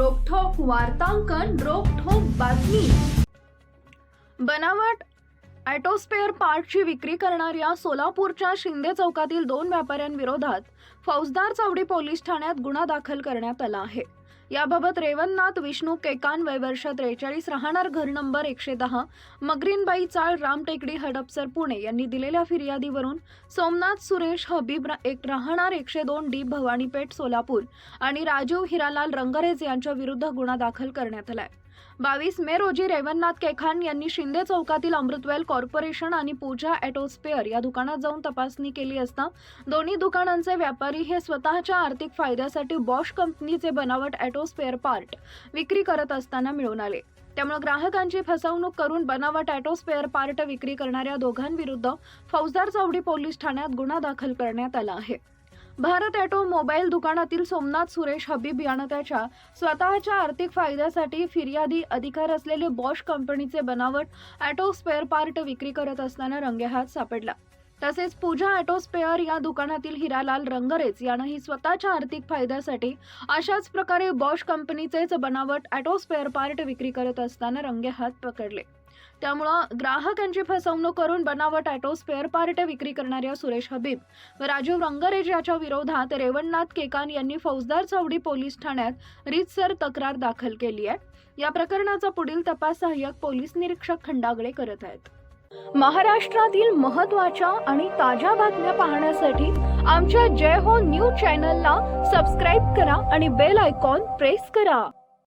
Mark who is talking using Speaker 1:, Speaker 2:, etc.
Speaker 1: वार्तांकन रोखोक बातमी. बनावट ॲटोस्पेअर पार्टची विक्री करणाऱ्या सोलापूरच्या शिंदे चौकातील दोन व्यापाऱ्यांविरोधात फौजदार चावडी पोलीस ठाण्यात गुन्हा दाखल करण्यात आला आहे. याबाबत रेवणनाथ विष्णू केकान वय वर्ष त्रेचाळीस राहणार घर नंबर एकशे दहा मगरीनबाई चाळ रामटेकडी हडपसर पुणे यांनी दिलेल्या फिर्यादीवरून सोमनाथ सुरेश हबीब एक राहणार एकशे दोन डी भवानीपेठ सोलापूर आणि राजीव हिरालाल रंगरेज यांच्या विरुद्ध गुन्हा दाखल करण्यात आलाय. बावीस मे रोजी रेवन्नाथ केखान यांनी शिंदे चौकातील अमृतवेल कॉर्पोरेशन आणि पूजा ॲटोस्पेअर या दुकानात जाऊन तपासणी केली असता दोन्ही दुकानांचे व्यापारी हे स्वतःच्या आर्थिक फायद्यासाठी बॉश कंपनीचे बनावट ॲटोस्पेअर पार्ट विक्री करत असताना मिळून आले. त्यामुळे ग्राहकांची फसवणूक करून बनावट ॲटोस्पेअर पार्ट विक्री करणाऱ्या दोघांविरुद्ध फौजदार चावडी पोलीस ठाण्यात गुन्हा दाखल करण्यात आला आहे. भारत ॲटो मोबाईल दुकानातील सोमनाथ सुरेश हबीब यानं त्याच्या स्वतःच्या आर्थिक फायद्यासाठी फिर्यादी अधिकार असलेले बॉश कंपनीचे बनावट ॲटो स्पेअर पार्ट विक्री करत असताना रंगेहात सापडला. तसेच पूजा ॲटो स्पेअर या दुकानातील हिरालाल रंगरेज यानंही स्वतःच्या आर्थिक फायद्यासाठी अशाच प्रकारे बॉश कंपनीचेच बनावट ॲटो स्पेअर पार्ट विक्री करत असताना रंगेहात पकडले. त्यामुळं ग्राहकांची फसवणूक करून बनावट ॲटो स्पेअर पार्ट विक्री करणाऱ्या सुरेश हबीब व राजीव रंगरेज याच्या विरोधात रेवणनाथ केकान यांनी फौजदार चौडी पोलीस ठाण्यात रीतसर तक्रार दाखल केली आहे. या प्रकरणाचा पुढील तपास सहाय्यक पोलीस निरीक्षक खंडागळे करत आहेत. महाराष्ट्रातील महत्त्वाच्या आणि ताज्या बातम्या पाहण्यासाठी आमच्या जय हो न्यूज चॅनलला सबस्क्राईब करा आणि बेल आयकॉन प्रेस करा.